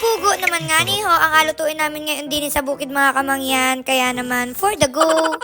pugo naman nga ni ho, ang alutuin namin ngayon din sa bukid mga kamangyan. Kaya naman, for the go.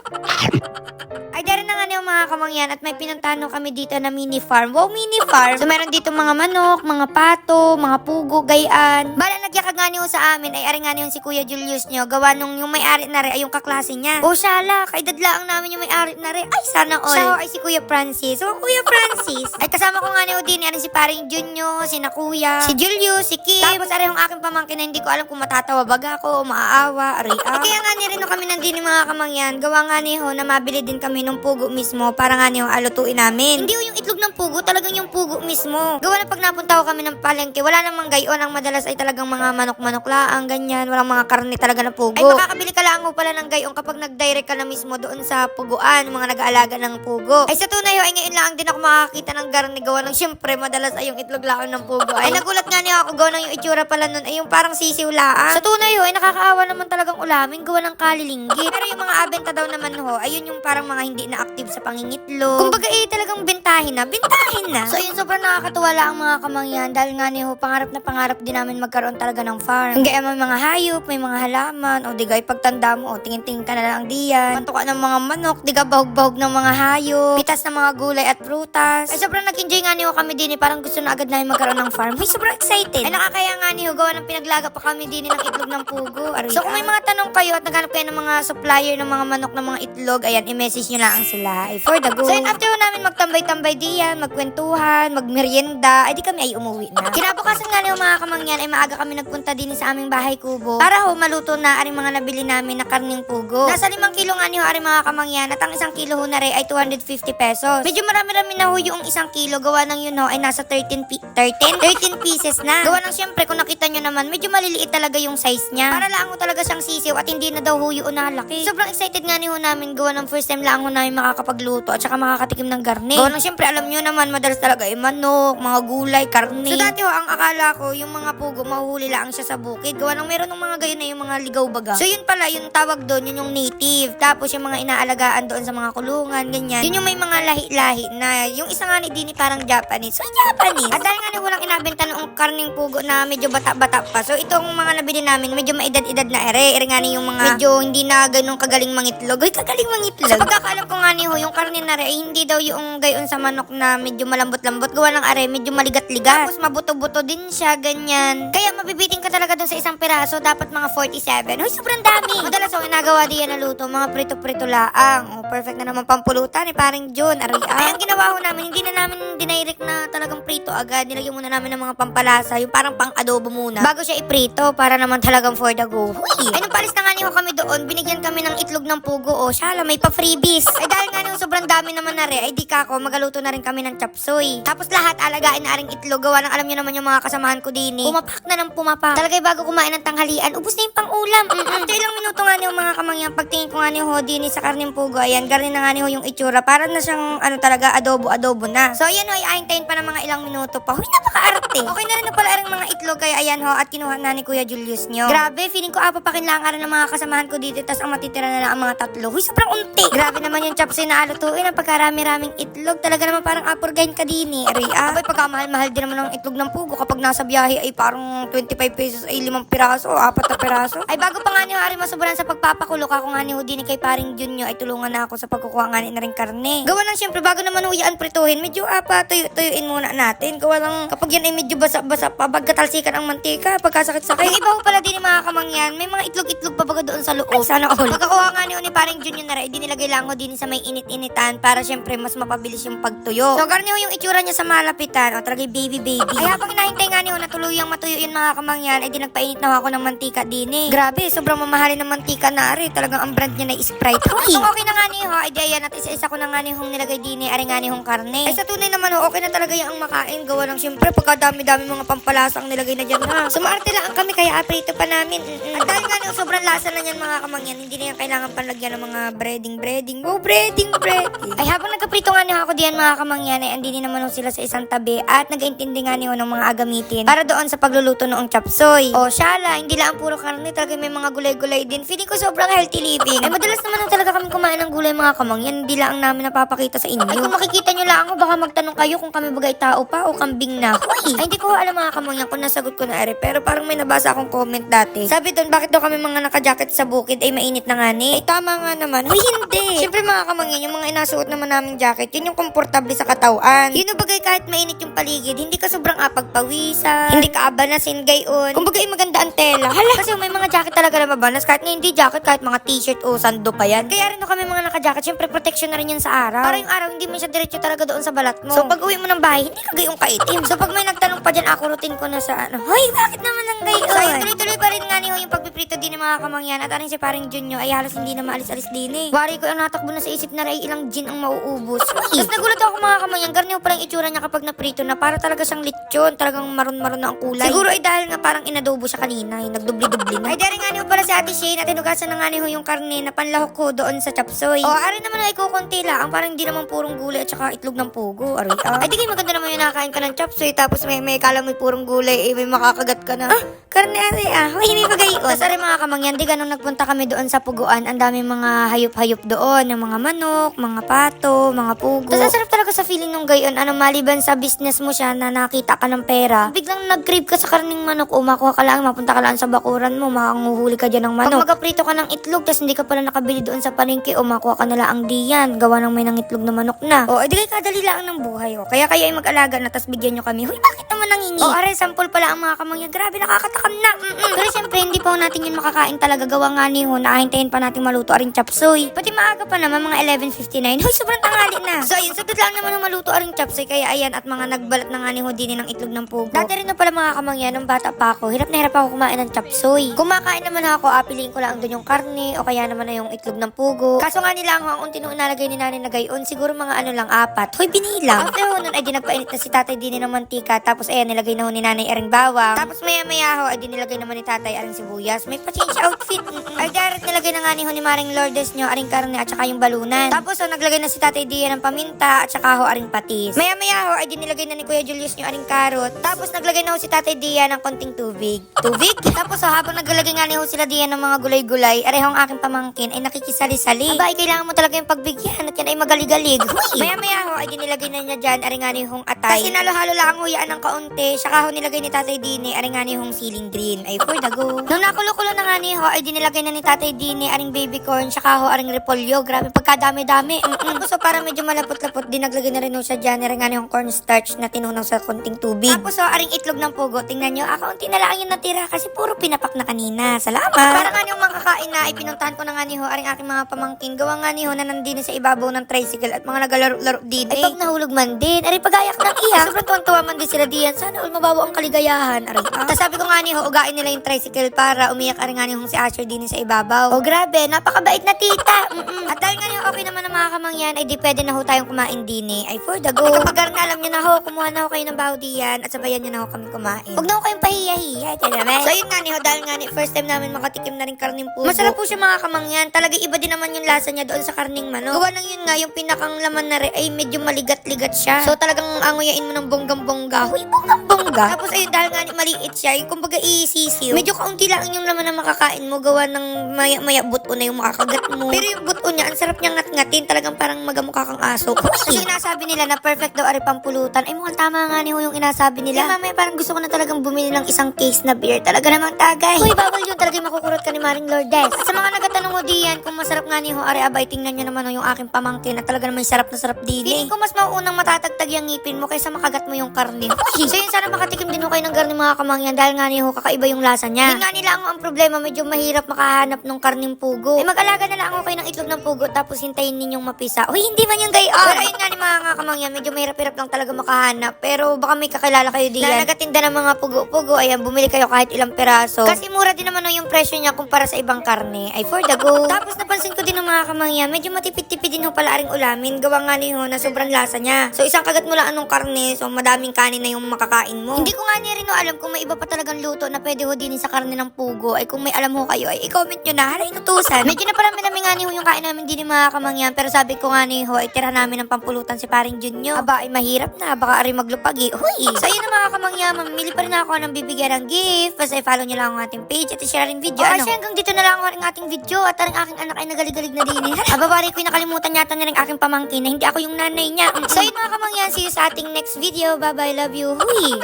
Ay, dari na nga niyo mga kamangyan at may pinuntahan kami dito na mini farm. Wow, mini farm! So, meron dito mga manok, mga pato, mga pugo, gayaan. Bala, nagyakag nga niyo sa amin ay ari nga niyo si Kuya Julius niyo. Gawa nung yung may-ari na rin ay yung kaklase niya. O, shala, kay dadlaang namin yung may-ari na rin. Ay, sana all. Siya ay si Kuya Francis. So, Kuya Francis. Ay, kasama ko nga niyo din, ari si paring Junyo, si na Kuya, si Julius, si Kim. Tapos, ari yung aking pamangkin na hindi ko alam kung matatawa baga ako o maaawa, ari ah. Kaya nga ni rin kami nandini mga kamangyan, gawa nga ni ho na mabili din kami nung pugo mismo para nga niyo alutuin namin. Hindi yung itlog pugo, talagang yung pugo mismo. Gawa na pag napunta ko kami ng palengke, wala namang gayon. Ang madalas ay talagang mga manok-manok laang, ganyan. Walang mga karne talaga na pugo. Ay makakabili ka lang pala ng gayon kapag nag-direct ka na mismo doon sa puguan, mga nag-aalaga ng pugo. Ay sa tunay ay ngayon lang din ako makakita ng garne gawa ng syempre madalas ay yung itlog laang ng pugo. Ay nagulat nga niya ako gawa ng yung itsura pala nun ay yung parang sisiw laang. Sa tunay ho, ay nakakaawa naman talagang ulamin gawa ng kalilinggit. Pero yung mga abenta daw naman ho, ayun yung parang mga hindi na active sa pangingitlog. Kumbaga eh talagang bentahin na, bentahin na. So yun sobrang nakakatuwa lang ang mga kamangyan dahil nga niyo pangarap na pangarap din namin magkaroon talaga ng farm. Kaya may mga hayop, may mga halaman, o digay pagtanda mo, o tingin-tingin ka na lang diyan. Patuka ng mga manok, diga bahog-bahog ng mga hayop, pitas ng mga gulay at prutas. Ay sobrang nag-enjoy nga niyo kami din eh, parang gusto na agad namin magkaroon ng farm. Ay sobrang excited. Ay nakakaya nga niyo, gawa ng pinaglaga pa kami din ng itlog ng pugo. Aray, so kung may mga tanong kayo at naghanap kayo ng mga supplier ng mga manok ng mga itlog, ayan, i-message nyo lang sila. Ay for the go. So yun, after namin magtambay-tambay diyan, magkwentuhan, magmerienda, ay di kami ay umuwi na. Kinabukasan nga niyo mga kamangyan ay maaga kami nagpunta din sa aming bahay kubo para ho maluto na aring mga nabili namin na karning pugo. Nasa limang kilo nga niyo aring mga kamangyan at ang isang kilo ho na rin ay 250 pesos. Medyo marami-rami na ho yung isang kilo gawa ng yun ho ay nasa 13 pi- 13? 13 pieces na. Gawa ng syempre kung nakita nyo naman medyo maliliit talaga yung size niya. Para lang ho talaga siyang sisiw at hindi na daw ho yun nalaki. Sobrang excited nga ni ho namin gawa ng first time lang ho namin makakapagluto at saka makakatikim ng garne. Gawa ng syempre alam nyo naman madalas talaga ay manok, mga gulay, karne. So dati ho ang akala ko yung mga pugo mahuhuli lang siya sa bukid. Gawa ng meron ng mga gayon na yung mga ligaw baga. So yun pala yung tawag doon yun yung native. Tapos yung mga inaalagaan doon sa mga kulungan, ganyan. Yun yung may mga lahi-lahi na yung isa nga ni Dini parang Japanese. So Japanese. At dahil nga ni walang inabenta noong karning pugo na medyo bata-bata pa. So itong mga nabili namin medyo maedad-edad na ere. Ere nga ni yung mga medyo hindi na ganun kagaling mangitlog. Ay kagaling mangitlog. Sa pagkakaalam ko nga ni ho, yung karne na re, ay hindi daw yung gayon sa manok na medyo malambot-lambot. Gawa ng are, medyo maligat-ligat. Tapos mabuto-buto din siya, ganyan. Kaya mabibiting ka talaga dun sa isang piraso. Dapat mga 47. Hoy, sobrang dami. Madalas ako ginagawa diyan na luto, mga prito-prito laang. Oh, perfect na naman pampulutan eh, parang John, Aria. Ay, ang ginawa ko namin, hindi na namin dinirect na talagang prito agad. Nilagyan muna namin ng mga pampalasa, yung parang pang-adobo muna. Bago siya iprito, para naman talagang for the go. Huy! Ay, nung palis na nga niyo kami doon, binigyan kami ng itlog ng pugo. O, shala, may pa-freebies. Ay, dahil nga niyo sobrang dami naman na rin, ay di ka ako, magaluto na rin kami ng chapsoy. Tapos lahat, alagain na ring itlog. Gawa ng alam niyo naman yung mga kasamahan ko din eh. Pumapak na ng pumapak. Talagay bago kumain ng tanghalian, ubus na yung pang-ulam. Mm-mm. After ilang minuto nga niyo mga kamangyan, pagtingin ko nga niyo ho din sa karning pugo, ayan, garni na nga niyo yung itsura. Para na siyang, ano talaga, adobo-adobo na. So, ayan ho, iaintayin pa ng mga ilang minuto pa. Huy, napaka-arte. Okay na rin na pala aring mga itlog, kaya ayan ho, at kinuha na ni Kuya Julius niyo. Grabe, feeling ko apapakin lang aran ng mga kasamahan ko dito, tas ang matitira na lang ang mga tatlo. Huy, sobrang unti. Grabe naman yung chapsoy na alutuin, ang pagkarami-raming itlog. Talaga naman parang apurgahin ka din eh. Ari, ah. Abay, pagkamahal-mahal din naman ng itlog ng pugo. Kapag nasa biyahe ay parang 25 pesos ay limang piraso o apat na piraso. Ay, bago pa nga niyo, Ari, masuburan sa pagpapakulok ako nga ni Houdini kay paring Junyo ay tulungan na ako sa pagkukuha nga ni na rin karne. Gawa lang syempre, bago naman huyaan prituhin, medyo apa, tuyo, tuyuin muna natin. Gawa lang, kapag yan ay medyo basa-basa pa, bagkatalsikan ang mantika, pagkasakit-sakit. Ay, iba ko pala din yung mga kamangyan, may mga itlog-itlog pa baga doon sa loob. Ay, sana all. Pagkakuha nga ni ni paring Junyo na rin, dinilagay lang ko din sa may init-initan para syempre mas mapabilis yung pagtuyo. So, garni yung itsura niya sa malapitan, o talaga baby baby. Ay, habang hinahintay nga ni ho na tuluyang matuyo yun mga kamangyan, ay di nagpainit na ako ng mantika din eh. Grabe, sobrang mamahalin ng mantika na ari. Talagang ang brand niya na Sprite. Hoy! Kung okay na nga ni ho, ay di ayan at isa-isa ko na nga ni hong nilagay din eh, ari nga ni hong karne. Ay sa tunay naman ho, okay na talaga yung makain. Gawa ng syempre, pagkadami-dami mga pampalasa ang nilagay na dyan ha. Sumarte lang kami, kaya aprito pa namin. Mm-mm. At dahil nga ni ho, sobrang lasa na yan mga kamangyan, hindi na yan kailangan panlagyan ng mga breading, breading. Oh, breading, breading. Ay habang nagkaprito nga ni ho ako diyan mga kamangyan, ay andini naman ho sila sa isang tabi at nag-intindi nga ni ho ng mga agamitin para doon sa pagluluto noong chapsoy. O shala, hindi lang puro karne, talaga may mga gulay-gulay din. Feeling ko sobrang healthy living. Ay madalas naman ho talaga kami kumain ng gulay mga kamangyan, hindi lang ang namin napapakita sa inyo. Ay kung makikita nyo lang ako, baka magtanong kayo kung kami bagay tao pa o kambing na. Hoy! Ay hindi ko alam mga kamangyan kung nasagot ko na ere, pero parang may nabasa akong comment dati. Sabi doon, bakit daw kami mga naka-jacket sa bukid ay mainit na nga ni? Ay tama nga naman. Hoy, hindi. Siyempre mga kamangyan, yung mga inasuot naman naming jacket, yun yung komportable sa katawan. Yun yung bagay kahit mainit yung paligid, hindi ka sobrang apagpawisan, hindi ka abanasin gayon. Kumbaga ay maganda ang tela. Hala, kasi may mga jacket talaga na mabanas, kahit nga hindi jacket, kahit mga t-shirt o sando pa yan. Kaya rin no kami mga naka-jacket, syempre protection na rin yan sa araw. Para yung araw, hindi mo siya diretso talaga doon sa balat mo. So pag uwi mo ng bahay, hindi ka gayong kaitim. So pag may nagtanong pa dyan, ako routine ko na sa ano, Hoy, bakit naman ang gayon? So ayun, tuloy-tuloy pa rin nga ni Ho yung pagpiprito din ng mga kamangyan at aring si paring Junyo ay halos hindi na maalis-alis din eh. Wari ko ang natakbo na sa isip na ay ilang gin ang mauubos. Tapos nagulat ako mga kamangyan, garniw pa lang itsura niya kapag naprito na para talaga siyang lechon, talagang maron-maron na ang kulay. Siguro ay dahil nga parang inadobo siya kanina, yung nagdubli-dubli na. Ay dahil nga niyo pala si Ate Shane at tinugasan na nga niyo yung karne na panlahok ko doon sa chapsoy. O, ari naman ay kukunti lang, ang parang hindi naman purong gulay at saka itlog ng pugo. Ari, ah. Ay di kayo maganda naman yung nakain ka ng chapsoy tapos may may kala mo purong gulay, eh, may makakagat ka na. Ah, karne ari ah. Hoy, may bagay yun. Tapos ari mga kamangyan, di ganun nagpunta kami doon sa puguan. Ang daming mga hayop-hayop doon, yung mga manok, mga pato, mga pugo. Tapos ang sarap talaga sa feeling nung gayon. Ano, maliban sa business mo siya na nakita ka ng pera, biglang nag-crave ka sa karning manok o makuha ka lang, mapunta ka lang sa bakuran mo, makanguhuli ka dyan ng manok. Pag magaprito ka ng itlog, tapos hindi ka pala nakabili doon sa palengke o makuha ka na lang ang diyan, gawa ng may nang itlog na manok na. O, edi kay kadali lang ng buhay. O, kaya kaya ay mag-alaga na, tapos bigyan nyo kami. Huy, bakit naman nangingi? O, are, sample pala ang mga kamangyan. Grabe, nakakatakam na. Mm-mm. Pero siyempre, hindi pa natin yun makakain talaga. Gawa nga ni ho, naahintayin pa natin maluto aring chapsoy. Pati maaga pa naman, mga 11.59. Hoy, sobrang tanghali na. So, ayun, saglit lang naman ng maluto aring chapsoy. Kaya ayan, at mga nagbalat na nga ni ho din ng itlog ng pugo. Dati rin na pala mga kamangyan, nung bata pa ako, hirap na hirap ako kumain ng chapsoy. Kumakain naman ako, apiliin ko lang doon yung karne, o kaya naman na yung itlog ng pugo. Kaso nga nila ang unti nung inalagay ni nanay na gayon, siguro mga ano lang, apat. Hoy, binilang. After ho nun, ay di nagpainit na si tatay din ng mantika, tapos ayan, nilagay na ho ni nanay aring bawang. Tapos maya maya ho, ay di nilagay naman ni tatay aring sibuyas. May pa-change outfit. Ay direct nilagay na nga ni ho ni Maring Lourdes nyo, aring karne at saka yung balunan. Tapos ho, naglagay na si tatay Dia ng paminta at saka ho aring patis. Maya maya ho, ay di nilagay na ni Kuya Julius nyo aring karot. Tapos naglagay na ho si tatay Dia ng konting tubig. Tubig? Tapos ho, habang naglalagay nga ni ho sila Dia ng mga gulay-gulay, areho ang aking pamangkin ay nakikisali-sali. Aba, ay kailangan mo talaga yung pagbigyan at yan ay magalig-galig. Huy! Maya maya ho, ay di nilagay na niya dyan, aring nga ni hong atay. Tapos sinalo-halo lang ang huyaan ng kaunti, saka ho nilagay ni tatay Dini, aring nga ni hong ceiling green. Ay, for the go. Nung nakulo-kulo na nga ni ho, ay di nilagay na ni tatay Dini, aring baby corn, saka ho aring repolyo. Grabe, pagkadami-dami. Mm-mm. Tapos so, para medyo malapot-lapot, di naglagay na rin ho siya dyan, aring nga ni hong cornstarch na tinunaw sa konting tubig. Tapos so, aring itlog ng pugo, tingnan nyo, ah, kaunti na lang yung natira kasi puro pinapak na kanina. Salamat. Para nga yung makakain na, ay pinuntahan ko na nga ni ho, aring aking mga pamangkin. Gawa nga ni ho na nandini sa ibabaw ng tricycle at mga nagalaro-laro din. Ay, pag nahulog man din, aray pagayak ng iyak. Sobrang tuwang-tuwa man din sila diyan. Sana all mababaw ang kaligayahan. Aray, ah. Tapos sabi ko nga ni ho, ugain nila yung tricycle para umiyak aring nga ni hong si Asher din sa ibabaw. Oh, grabe, napakabait na tita. Mm-mm. At dahil nga ni okay naman ang mga kamangyan, ay di pwede na ho tayong kumain din eh. Ay, for the go. Ay, kapag na alam nyo na ho, kumuha na ho kayo ng baho diyan at sabayan nyo na ho kami kumain. Huwag na ho kayong pahiya-hiya. Ito naman. So, yun nga ni ho, dahil nga ni, first time namin makatikim na rin karning pugo. Masarap po siya mga kamangyan. Talaga iba din naman yung lasa niya doon sa karning manok. Gawa ng yun nga, yung pinakang laman na rin ay medyo maligat-ligat siya. So, talagang anguyain mo ng bonggang-bongga. Huy, bonggang-bongga. Tapos ayun, dahil nga maliit siya, yung kumbaga isisiw. Medyo kaunti lang yung laman na makakain mo. Gawa ng maya-maya buto na yung makakagat mo. Pero yung buto niya, ang sarap niya ngat-ngatin. Talagang parang magamukha kang aso. Kasi yung inasabi nila na perfect daw ari pampulutan. Ay mukhang tama nga ni Ho yung inasabi nila. Kaya mamaya parang gusto ko na talagang bumili ng isang case na beer. Talaga namang tagay. Uy, bawal yun. Talaga yung makukurot ka ni Maring Lourdes. At sa mga nagtatanong ko diyan kung masarap nga ni Ho ari abay, tingnan nyo naman ho yung aking pamangkin na talaga naman sarap na sarap din. Feeling ko mas mauunang matatagtag yung ngipin mo kaysa makagat mo yung karne. so yun, sana makatikim din ho kayo ng karne mga kamangyan dahil nga ni Ho kakaiba yung lasa niya. Yun nga nila ang, ang problema, medyo mahirap makahanap ng karning pugo. Ay mag-alaga na lang ako kayo ng itlog ng pugo tapos hintayin ninyong mapisa. Uy, hindi man yung gayon. Pero ayun nga ni mga kamangyan, medyo mahirap-hirap lang talaga makahanap. Pero baka may kakilala kayo diyan. Na nagatinda ng mga pugo-pugo, ayan, bumili kayo kahit ilang peraso. Kasi mura din naman yung presyo niya kumpara sa ibang karne. Ay, for the go. Tapos napansin ko din ng mga kamangyan, medyo matipid-tipid din ho pala aring ulamin. Gawa nga ni ho na sobrang lasa niya. So, isang kagat mo lang anong karne, so madaming kanin na yung makakain mo. Hindi ko nga ni rin ho alam kung may iba pa talagang luto na pwede ho din sa karne ng pugo. Ay, kung may alam ho kayo, ay i-comment nyo na. Hala, inutusan. Medyo na parang namin nga ni ho yung kain namin din ng mga kamangyan. Pero sabi ko nga ni ho, ay tira namin ng pampulutan si paring Junyo. Aba, ay mahirap na. Baka ari maglupagi. Huy! So, yun na mga kamangyan. Mamili pa rin ako ng bibigyan ng gift. Basta i-follow nyo lang ang ating page at i-share rin video. ano? hanggang dito na lang ang ating video. At ang aking anak ay nagalig-galig na din. Eh. Aba, bari ko yung nakalimutan yata na rin aking pamangkin na hindi ako yung nanay niya. Mm. So, yun mga kamangyan. See you sa ating next video. Bye-bye. Love you. Huy!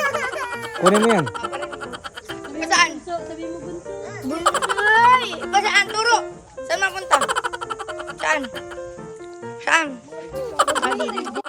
Kunin mo yan. Ay! Ba saan? Turo! Saan mapunta? Saan? Saan? Dito.